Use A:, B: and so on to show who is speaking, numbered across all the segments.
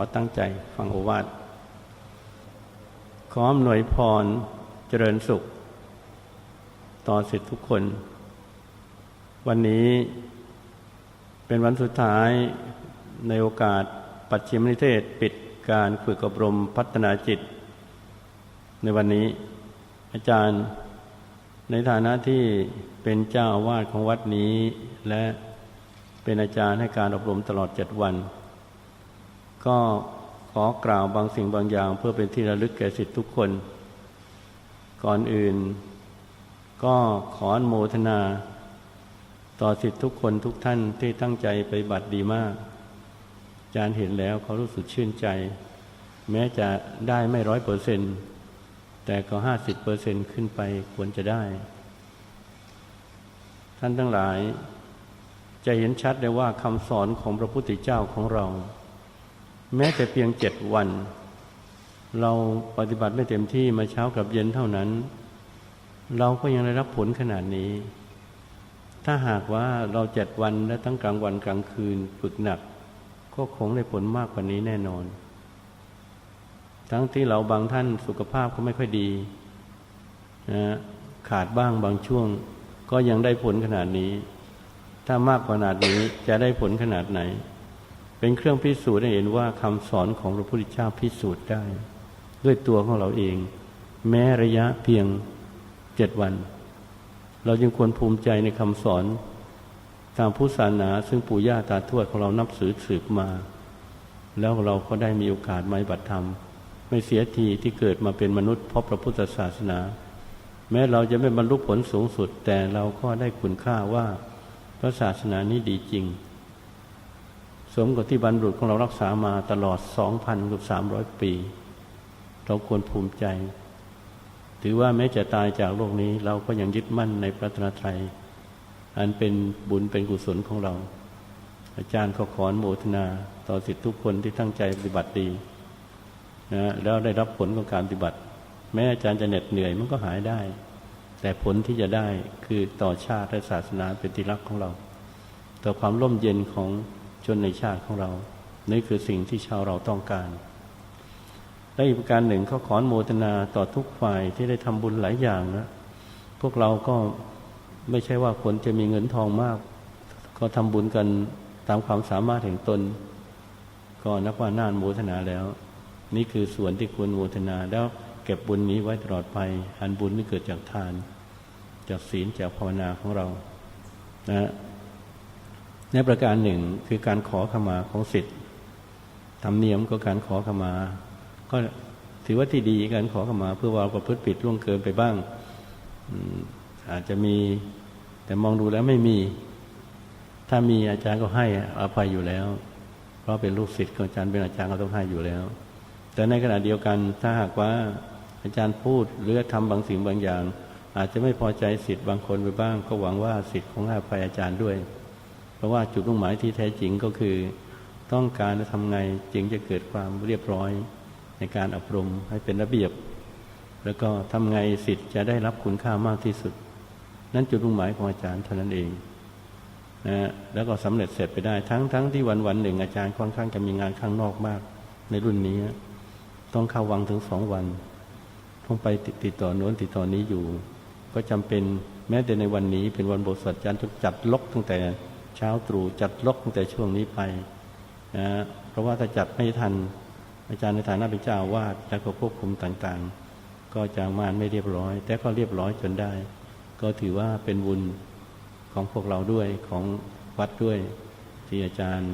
A: อตั้งใจฟังโอวาทขออำนวยพรเจริญสุข ต่อสิทธิทุกคน วันนี้เป็นวันสุดท้ายในโอกาสปัจฉิมนิเทศปิดการฝึกอบรมพัฒนาจิต ในวันนี้ อาจารย์ในฐานะที่เป็นเจ้าอาวาสของวัดนี้ และเป็นอาจารย์ให้การอบรมตลอดเจ็ดวัน ก็ขอกล่าวบางสิ่งบางอย่าง เพื่อเป็นที่ระลึกแก่สิทธิทุกคน ก่อนอื่น ก็ขออนโมทนา ต่อสิทธิทุกคนทุกท่านที่ตั้งใจไปบัตรดีมากอาจารย์เห็นแล้วเขารู้สึกชื่นใจ แม้จะได้ไม่ร้อยเปอร์เซ็นต์แต่ก็ห้าสิบเปอร์เซ็นขึ้นไปควรจะได้ ท่านทั้งหลายจะเห็นชัดเลยว่าคำสอนของพระพุทธเจ้าของเรา แม้แต่เพียงเจ็ดวัน เราปฏิบัติไม่เต็มที่มาเช้ากับเย็นเท่านั้น เราก็ยังได้รับผลขนาดนี้ ถ้าหากว่าเราเจ็ดวันและทั้งกลางวันกลางคืนฝึกหนัก ก็คงได้ผลมากกว่านี้แน่นอน ทั้งที่เราบางท่านสุขภาพก็ไม่ค่อยดีนะขาดบ้างบางช่วง ก็ยังได้ผลขนาดนี้ ถ้ามากขนาดนี้จะได้ผลขนาดไหน เป็นเครื่องพิสูจน์ให้เห็นว่าคำสอนของพระพุทธเจ้าพิสูจน์ได้ ด้วยตัวของเราเอง แม้ระยะเพียงเจ็ดวัน เราจึงควรภูมิใจในคำสอนตามพุทธศาสนาซึ่งปู่ย่าตาทวดของเรานับสืบสืบมา แล้วเราก็ได้มีโอกาสมาบัติธรรม ไม่เสียทีที่เกิดมาเป็นมนุษย์เพราะพระพุทธศาสนา แม้เราจะไม่บรรลุผลสูงสุด แต่เราก็ได้คุณค่าว่าพระศาสนานี้ดีจริง สมกับที่บรรลุของเรารักษามาตลอดสองพันกับสามร้อยปี เราควรภูมิใจ ถือว่าแม้จะตายจากโลกนี้เราก็ยังยึดมั่นในพระตนตรัยอันเป็นบุญเป็นกุศลของเรา อาจารย์ขอขอนโมทนา ต่อสิทธิทุกคนที่ตั้งใจปฏิบัติดีนะแล้วได้รับผลของการปฏิบัติ แม้อาจารย์จะเหน็ดเหนื่อยมันก็หายได้ แต่ผลที่จะได้คือต่อชาติและศาสนาเป็นที่รักของเรา ต่อความร่มเย็นของ ชนในชาติของเรา นี่คือสิ่งที่ชาวเราต้องการ และอีกประการหนึ่งเขาขอนโมทนาต่อทุกฝ่ายที่ได้ทำบุญหลายอย่างนะ พวกเราก็ไม่ใช่ว่าคนจะมีเงินทองมาก ก็ทำบุญกันตามความสามารถแห่งตน ก็นับว่าน่านโมทนาแล้ว นี่คือส่วนที่ควรโมทนาแล้วเก็บบุญนี้ไว้ตลอดไป อันบุญที่เกิดจากทาน จากศีลจากภาวนาของเรา นะ ในประการหนึ่งคือการขอขมาของสิทธิ์ทำเนียมก็การขอขมา ก็ถือว่าที่ดีการขอขมา เพื่อว่าประพฤติผิดล่วงเกินไปบ้างอาจจะมีแต่มองดูแล้วไม่มี ถ้ามีอาจารย์ก็ให้อภัยอยู่แล้ว เพราะเป็นลูกศิษย์ของอาจารย์เป็นอาจารย์ก็ต้องให้อยู่แล้ว แต่ในขณะเดียวกันถ้าหากว่าอาจารย์พูดหรือทำบางสิ่งบางอย่าง อาจจะไม่พอใจสิทธิ์บางคนไปบ้าง ก็หวังว่าสิทธิ์ของให้อภัยอาจารย์ด้วย เพราะว่าจุดมุ่งหมายที่แท้จริงก็คือ ต้องการจะทำไงจึงจะเกิดความเรียบร้อยในการอบรมให้เป็นระเบียบ แล้วก็ทำไงสิทธิ์จะได้รับคุณค่ามากที่สุด นั่นจุดมุ่งหมายของอาจารย์เท่านั้นเองนะแล้วก็สำเร็จเสร็จไปได้ทั้งทั้งที่วันวันหนึ่งอาจารย์ค่อนข้างจะมีงานข้างนอกมาก ในรุ่นนี้ ต้องเข้าวังถึงสองวัน ต้องไปติดต่อโน้นติดต่อนี้อยู่ ก็จำเป็นแม้แต่ในวันนี้เป็นวันโบสถ์อาจารย์จะจัดลกตั้งแต่ เช้าตรู่จัดล็อกตั้งแต่ช่วงนี้ไปนะเพราะว่าถ้าจัดไม่ทัน อาจารย์ในฐานะเป็นเจ้าวาดแล้วก็ควบคุมต่างๆ ก็จะมานไม่เรียบร้อย แต่ก็เรียบร้อยจนได้ ก็ถือว่าเป็นบุญของพวกเราด้วยของวัดด้วย ที่อาจารย์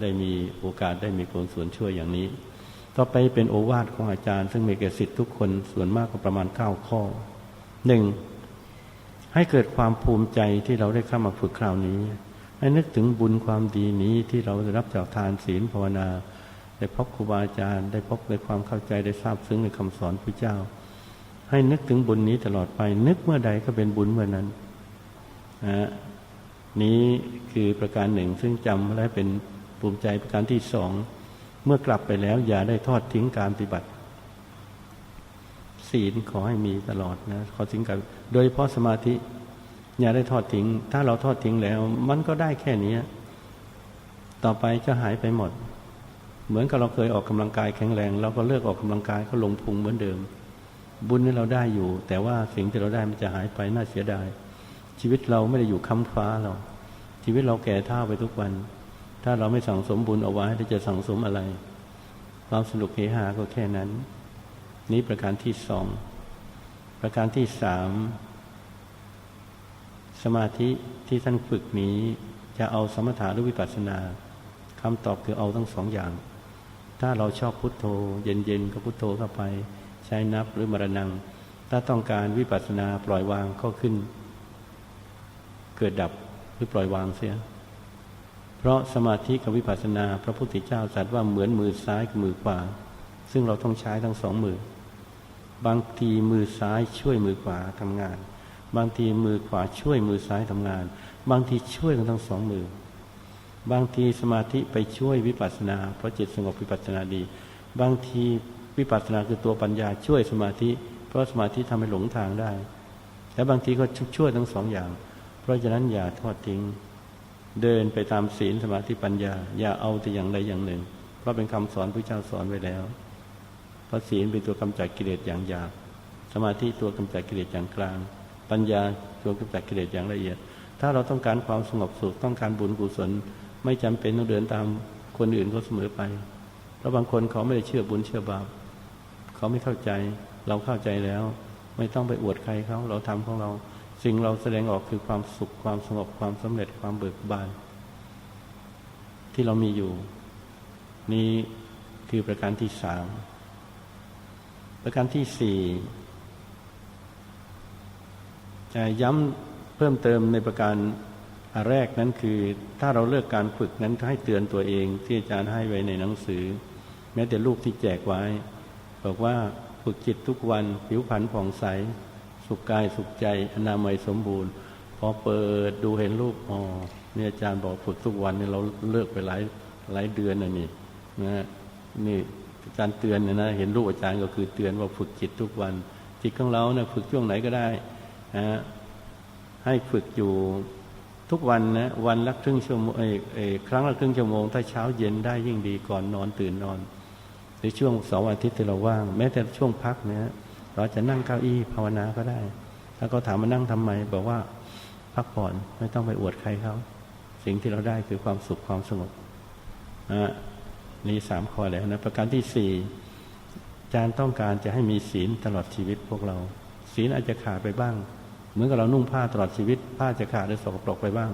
A: ได้มีโอกาสได้มีคนส่วนช่วยอย่างนี้ ต่อไปเป็นโอวาทของอาจารย์ ซึ่งมีเกสิทธิ์ทุกคนส่วนมากก็ประมาณเก้าข้อหนึ่งให้เกิดความภูมิใจที่เราได้เข้ามาฝึกคราวนี้ ให้นึกถึงบุญความดีนี้ที่เราได้รับจากทานศีลภาวนา ได้พบครูบาอาจารย์ ได้พบในความเข้าใจได้ทราบซึ้งในคำสอนพระเจ้า ให้นึกถึงบุญนี้ตลอดไป นึกเมื่อใดก็เป็นบุญเมื่อนั้นนะนี้คือประการหนึ่งซึ่งจำและเป็นภูมิใจประการที่สองเมื่อกลับไปแล้วอย่าได้ทอดทิ้งการปฏิบัติ ศีลขอให้มีตลอดนะขอทิ้งกันโดยเฉพาะสมาธิ อย่าได้ทอดทิ้ง ถ้าเราทอดทิ้งแล้ว มันก็ได้แค่นี้ ต่อไปจะหายไปหมด เหมือนกับเราเคยออกกำลังกายแข็งแรง เราก็เลิกออกกำลังกายก็ลงพุงเหมือนเดิม บุญนี่เราได้อยู่ แต่ว่าสิ่งที่เราได้มันจะหายไปน่าเสียดาย ชีวิตเราไม่ได้อยู่ค้ำฟ้าเรา ชีวิตเราแก่เท่าไปทุกวัน ถ้าเราไม่สั่งสมบุญเอาไว้เราจะสั่งสมอะไร ความสนุกเฮฮาก็แค่นั้น นี้ประการที่สองประการที่สาม สมาธิที่ท่านฝึกนี้ จะเอาสมถะหรือวิปัสสนาคำตอบคือเอาทั้งสองอย่าง ถ้าเราชอบพุทโธ เย็นๆก็พุทโธเข้าไป ใช้นับหรือมรณงถ้าต้องการวิปัสสนาปล่อยวางก็ขึ้น เกิดดับหรือปล่อยวางเสีย เพราะสมาธิกับวิปัสสนา พระพุทธเจ้าตรัสว่าเหมือนมือซ้ายกับมือขวา ซึ่งเราต้องใช้ทั้งสองมือบางทีมือซ้ายช่วยมือขวาทำงาน บางทีมือขวาช่วยมือซ้ายทำงาน บางทีช่วยกันทั้งสองมือ บางทีสมาธิไปช่วยวิปัสสนา เพราะจิตสงบวิปัสสนาดี บางทีวิปัสสนาคือตัวปัญญาช่วยสมาธิ เพราะสมาธิทำให้หลงทางได้ และบางทีก็ช่วยทั้งสองอย่าง เพราะฉะนั้นอย่าทอดทิ้ง เดินไปตามศีลสมาธิปัญญา อย่าเอาแต่อย่างใดอย่างหนึ่ง เพราะเป็นคำสอนพระเจ้าสอนไว้แล้วเพราะศีลเป็นตัวกำจัดกิเลสอย่างหยาบสมาธิตัวกำจัดกิเลสอย่างกลาง ปัญญาตัวกำจัดกิเลสอย่างละเอียด ถ้าเราต้องการความสงบสุขต้องการบุญกุศล ไม่จำเป็นต้องเดินตามคนอื่นก็เสมอไปเพราะบางคนเขาไม่ได้เชื่อบุญเชื่อบาปเขาไม่เข้าใจเราเข้าใจแล้ว ไม่ต้องไปอวดใครเขาเราทำของเรา สิ่งเราแสดงออกคือความสุขความสงบความสำเร็จความเบิกบาน ที่เรามีอยู่ นี่คือประการที่สามประการที่สี่ ย้ำเพิ่มเติมในประการแรกนั้นคือ ถ้าเราเลือกการฝึกนั้นให้เตือนตัวเอง ที่อาจารย์ให้ไว้ในหนังสือ แม้แต่ลูกที่แจกไว้ บอกว่าฝึกจิตทุกวันผิวพรรณผ่องใส สุขกายสุขใจ อนามัยสมบูรณ์ พอเปิดดูเห็นรูปอ๋อเนี่ยอาจารย์บอกฝึกทุกวันนี่เราเลิกไปหลายหลายเดือนนะนี่นะนี่อาจารย์เตือนเนี่ยนะเห็นรูปอาจารย์ก็คือเตือนว่าฝึกจิตทุกวัน จิตของเราเนี่ยฝึกช่วงไหนก็ได้ นะให้ฝึกอยู่ทุกวันนะวันละครึ่งชั่วโมงเอครั้งละครึ่งชั่วโมง ถ้าเช้าเย็นได้ยิ่งดีก่อนนอนตื่นนอนในช่วงสองวันอาทิตย์ที่เราว่าง แม้แต่ช่วงพักเนี่ยเราจะนั่งเก้าอี้ภาวนาก็ได้ถ้าก็ถามมานั่งทำไม บอกว่าพักผ่อนไม่ต้องไปอวดใครเขาสิ่งที่เราได้คือความสุขความสงบนะนี่สามข้อแล้วนะประการที่สี่อาจารย์ต้องการจะให้มีศีลตลอดชีวิตพวกเรา ศีลอาจจะขาดไปบ้าง เหมือนกับเรานุ่งผ้าตลอดชีวิต ผ้าจะขาดหรือสกปรกไปบ้าง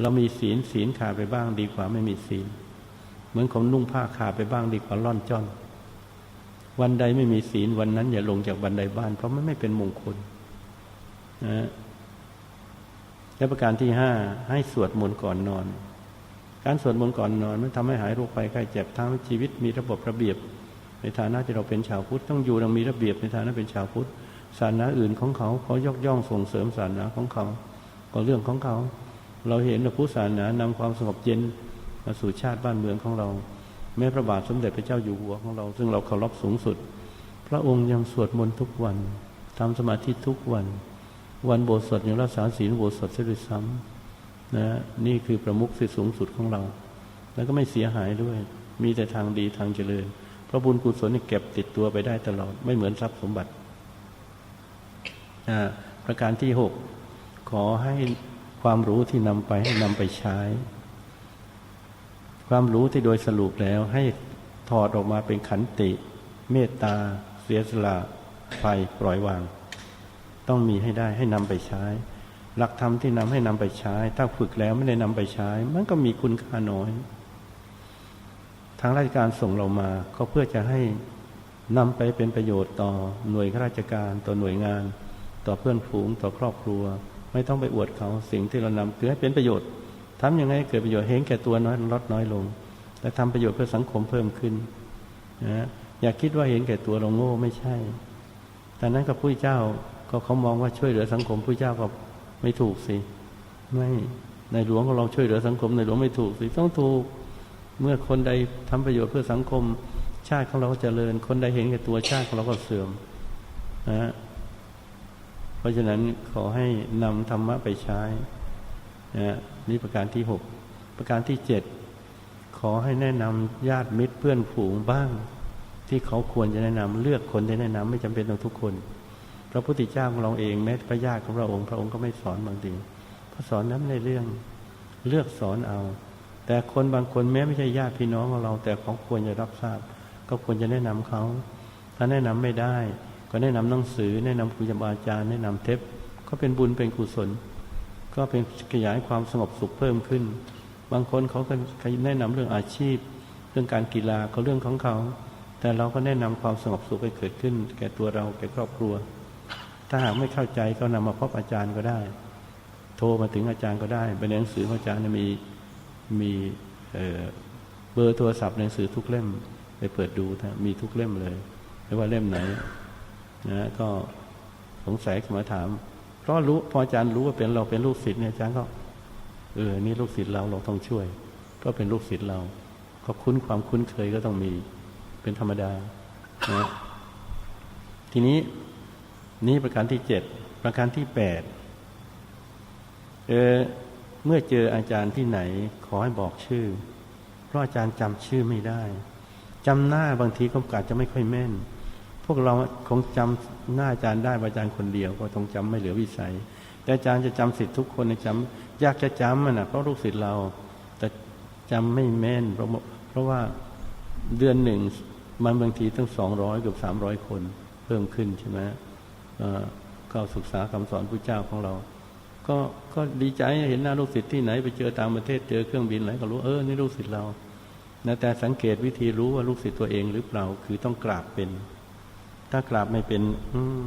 A: เรามีศีลศีลขาดไปบ้างดีกว่าไม่มีศีล เหมือนของนุ่งผ้าขาดไปบ้างดีกว่าล่อนจ้อน วันใดไม่มีศีลวันนั้น อย่าลงจากบันไดบ้าน เพราะมันไม่เป็นมงคลนะและประการที่ห้าให้สวดมนต์ก่อนนอน การสวดมนต์ก่อนนอนมันทำให้หายโรคภัยไข้เจ็บทั้งชีวิตมีระบบระเบียบ ในฐานะที่เราเป็นชาวพุทธต้องอยู่ต้องมีระเบียบในฐานะเป็นชาวพุทธ ศาสนาอื่นของเขาเขายกย่องส่งเสริมศาสนาของเขาก็เรื่องของเขา เราเห็นว่าพุทธศาสนานำความสงบเย็นมาสู่ชาติบ้านเมืองของเรา แม้พระบาทสมเด็จพระเจ้าอยู่หัวของเรา ซึ่งเราเคารพสูงสุด พระองค์ยังสวดมนต์ทุกวันทำสมาธิทุกวัน วันโบสถ์สดยังรักษาศีลโบสถ์สดเสียด้วยซ้ำนะนี่คือประมุขที่สูงสุดของเรา แล้วก็ไม่เสียหายด้วย มีแต่ทางดีทางเจริญ เพราะบุญกุศลนี่เก็บติดตัวไปได้ตลอดไม่เหมือนทรัพย์สมบัติ ประการที่หกขอให้ความรู้ที่นำไปให้นำไปใช้ ความรู้ที่โดยสรุปแล้วให้ถอดออกมาเป็นขันติ เมตตา เสียสละภัยปล่อยวาง ต้องมีให้ได้ให้นำไปใช้ หลักธรรมที่นำให้นำไปใช้ ถ้าฝึกแล้วไม่ได้นำไปใช้ มันก็มีคุณค่าน้อย ทางราชการส่งเรามาก็เพื่อจะให้นำไปเป็นประโยชน์ต่อหน่วยข้าราชการต่อหน่วยงาน ต่อเพื่อนฝูงต่อครอบครัว ไม่ต้องไปอวดเขาสิ่งที่เรานำคือให้เป็นประโยชน์ทำยังไงให้เกิดประโยชน์เห็นแก่ตัวน้อยลดน้อยลงแต่ทำประโยชน์เพื่อสังคมเพิ่มขึ้นนะอย่าคิดว่าเห็นแก่ตัวเราโง่ไม่ใช่แต่นั้นกับผู้เจ้าก็เขามองว่าช่วยเหลือสังคมผู้เจ้าก็ไม่ถูกสิไม่ในหลวงของเราช่วยเหลือสังคมในหลวงไม่ถูกสิต้องถูกเมื่อคนใดทำประโยชน์เพื่อสังคม ชาติของเราก็เจริญ คนใดเห็นแก่ตัวชาติของเราก็เสื่อมนะ ราะฉะนั้นขอให้นำธรรมะไปใช้นะนี่ประการที่หกประการที่เจ็ดขอให้แนะนำญาติมิตรเพื่อนฝูงบ้าง ที่เขาควรจะแนะนำเลือกคนที่แนะนำไม่จำเป็นต้องทุกคน พระพุทธเจ้าของเราเองแม้พระญาติของพระองค์พระองค์ก็ไม่สอนบางทีพระสอนนั้นในเรื่องเลือกสอนเอา แต่คนบางคนแม้ไม่ใช่ญาติพี่น้องของเรา แต่เขาควรจะรับทราบ ก็ควรจะแนะนำเขา ถ้าแนะนำไม่ได้ ก็แนะนำหนังสือ แนะนำครูอาจารย์ แนะนำเทปก็เป็นบุญเป็นกุศล ก็เป็นขยายความสงบสุขเพิ่มขึ้น บางคนเขาก็แนะนำเรื่องอาชีพ เรื่องการกีฬาก็เรื่องของเขา แต่เราก็แนะนำความสงบสุขให้เกิดขึ้น แก่ตัวเราแก่ครอบครัว ถ้าหากไม่เข้าใจก็นำมาพบอาจารย์ก็ได้ โทรมาถึงอาจารย์ก็ได้ในหนังสือของอาจารย์มีมีเอ่อเบอร์โทรศัพท์ในหนังสือทุกเล่มไปเปิดดูนะมีทุกเล่มเลย ไม่ว่าเล่มไหน นะก็สงสัยมาถาม เพราะรู้พออาจารย์รู้ว่าเป็นเราเป็นลูกศิษย์เนี่ยอาจารย์ก็เออนี่ลูกศิษย์เราเราต้องช่วย ก็เป็นลูกศิษย์เราก็คุ้นความคุ้นเคยก็ต้องมี เป็นธรรมดานะทีนี้นี่ประการที่เจ็ดประการที่แปดเออเมื่อเจออาจารย์ที่ไหนขอให้บอกชื่อ เพราะอาจารย์จำชื่อไม่ได้จำหน้าบางทีก็อาจจะไม่ค่อยแม่น พวกเราคงจำหน้าอาจารย์ได้อาจารย์คนเดียว ก็ต้องจำไม่เหลือวิสัย แต่อาจารย์จะจำสิทธิ์ทุกคนจำยากจะจำมันนะเพราะลูกศิษย์เรา แต่จำไม่แม่นเพราะเพราะว่าเดือนหนึ่งมันบางทีตั้งสองร้อยเกือบสามร้อยคนเพิ่มขึ้นใช่ไหมก็ศึกษาคำสอนพระเจ้าของเรา ก็ก็ดีใจเห็นหน้าลูกศิษย์ที่ไหน ไปเจอต่างประเทศเจอเครื่องบินอะไรก็รู้เออนี่ลูกศิษย์เรานะแต่สังเกตวิธีรู้ว่าลูกศิษย์ตัวเองหรือเปล่าคือต้องกราบเป็น ถ้ากราบไม่เป็น อืม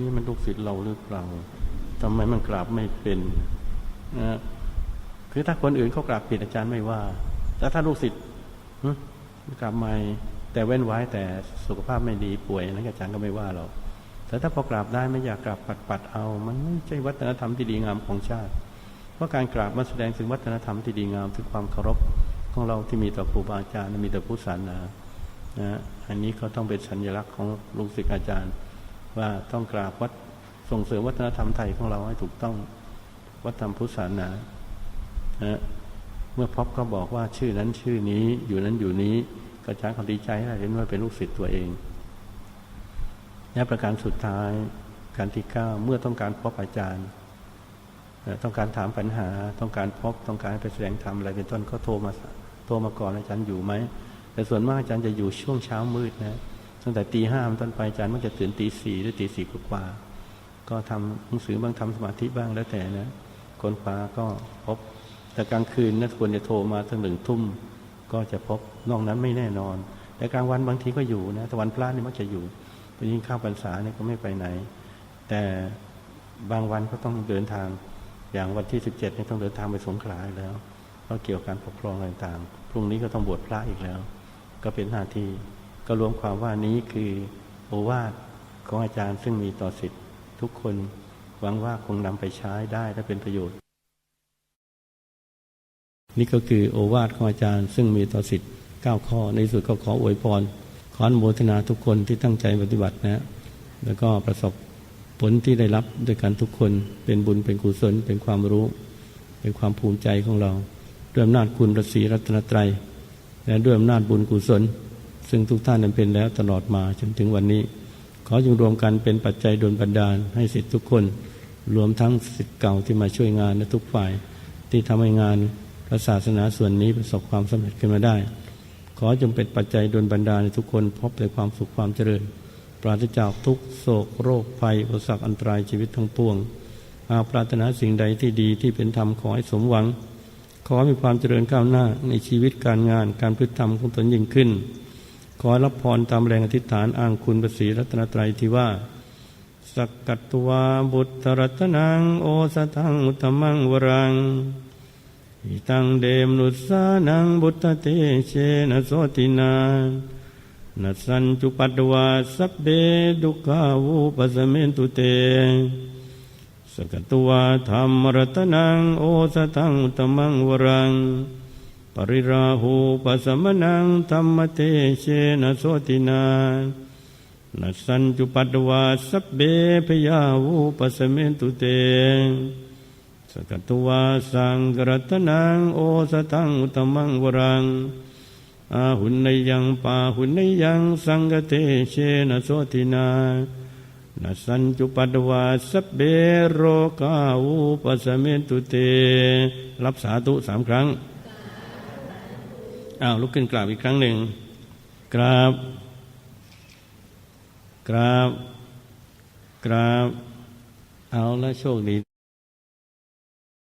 A: นี่มันลูกศิษย์เราหรือเปล่าทำไมมันกราบไม่เป็นนะคือถ้าคนอื่นเขากราบผิดอาจารย์ไม่ว่า แต่ถ้าลูกศิษย์กราบไม่แต่เว้นไว้แต่สุขภาพไม่ดีป่วยนั้นอาจารย์ก็ไม่ว่าหรอกแต่ถ้าพอกราบได้ไม่อยากกราบปัดปัดเอา มันไม่ใช่วัฒนธรรมที่ดีงามของชาติ เพราะการกราบมันแสดงถึงวัฒนธรรมที่ดีงามถึงความเคารพของเราที่มีต่อครูบาอาจารย์มีต่อผู้ศาสนา นะอันนี้เขาต้องเป็นสัญลักษณ์ของลูกศิษย์อาจารย์ ว่าต้องกราบวัดส่งเสริมวัฒนธรรมไทยของเราให้ถูกต้องวัฒนธรรมพุทธศาสนานะเมื่อพบก็บอกว่าชื่อนั้นชื่อนี้อยู่นั้นอยู่นี้กระจายความดีใจให้เห็นว่าเป็นลูกศิษย์ตัวเองและประการสุดท้ายการที่เก้าเมื่อต้องการพบอาจารย์ต้องการถามปัญหา ต้องการพบต้องการไปแสดงธรรมอะไรเป็นต้นก็โทรมาโทรมาก่อนอาจารย์อยู่ไหม แต่ส่วนมากอาจารย์จะอยู่ช่วงเช้ามืดนะตั้งแต่ตีห้าต้นไปอาจารย์มักจะตื่นตีสี่หรือตีสี่กว่าก็ทำหนังสือบ้างทำสมาธิบ้างแล้วแต่นะคนฟ้าก็พบ แต่กลางคืนนะควรจะโทรมาถึงหนึ่งทุ่มก็จะพบนอกนั้นไม่แน่นอน แต่กลางวันบางทีก็อยู่นะแต่วันพระนี่มักจะอยู่ไปยิ่งข้าวพรรษาเนี่ยก็ไม่ไปไหน แต่บางวันก็ต้องเดินทางอย่างวันที่สิบเจ็ดนี่ต้องเดินทางไปสงขลาแล้วเพราะเกี่ยวกับการปกครองต่างๆพรุ่งนี้ก็ต้องบวชพระอีกแล้ว ก็เป็นหน้าที่ก็รวมความว่านี้คือโอวาทของอาจารย์ซึ่งมีต่อสิทธิ์ทุกคนหวังว่าคงนำไปใช้ได้และเป็นประโยชน์ นี่ก็คือโอวาทของอาจารย์ซึ่งมีต่อสิทธิ์เก้าข้อ ในสุดก็ขออวยพร ขออนุโมทนาทุกคนที่ตั้งใจปฏิบัตินะแล้วก็ประสบผลที่ได้รับด้วยกันทุกคนเป็นบุญเป็นกุศลเป็นความรู้ เป็นความภูมิใจของเราด้วยอำนาจคุณประสีรัตนตรัย และด้วยอำนาจบุญกุศล ซึ่งทุกท่านนั้นเป็นแล้วตลอดมาจนถึงวันนี้ ขอจงรวมกันเป็นปัจจัยดลบันดาลให้สิทธิทุกคน รวมทั้งสิทธิเก่าที่มาช่วยงานและทุกฝ่าย ที่ทำให้งานพระศาสนาส่วนนี้ประสบความสำเร็จขึ้นมาได้ ขอจงเป็นปัจจัยดลบันดาลให้ทุกคนพบแต่ความสุขความเจริญ ปราศจากทุกโศกโรคภัยอุปสรรคอันตรายชีวิตทั้งปวงหากปรารถนาสิ่งใดที่ดีที่เป็นธรรมขอให้สมหวัง ขอมีความเจริญก้าวหน้าในชีวิตการงานการพฤติธรรมของตนยิ่งขึ้น ขอรับพรตามแรงอธิษฐานอ้างคุณประสีรัตนตรัยที่ว่า สักกัตวาบุตรรัตนังโอสทังอุตมังวรังอิตังเดมนุสานังบุตเตเชนะโสตินานัสันจุปัตวาสัพเบดุขาวุปสเมนตุเต กตัวธรรมรัตนังโอสทังตมังวรัง ปริราหูปัสมนังธรรมเตเชนะโสตินานัสันจุปัตวาสัพเบพยาวูปัสเมนตุเตสกัตวาสังกรัตนังโอสตังอุตมังวรัง อาหุนนยังปาหุนนยังสังกเตเชนะโสตินา นัสันจุปัตวาสเบโรกาอุปสเมตุเต รับสาธุสามครั้งอ้าวลุกขึ้นกราบอีกครั้งหนึ่งกราบกราบกราบเอาละโชคดี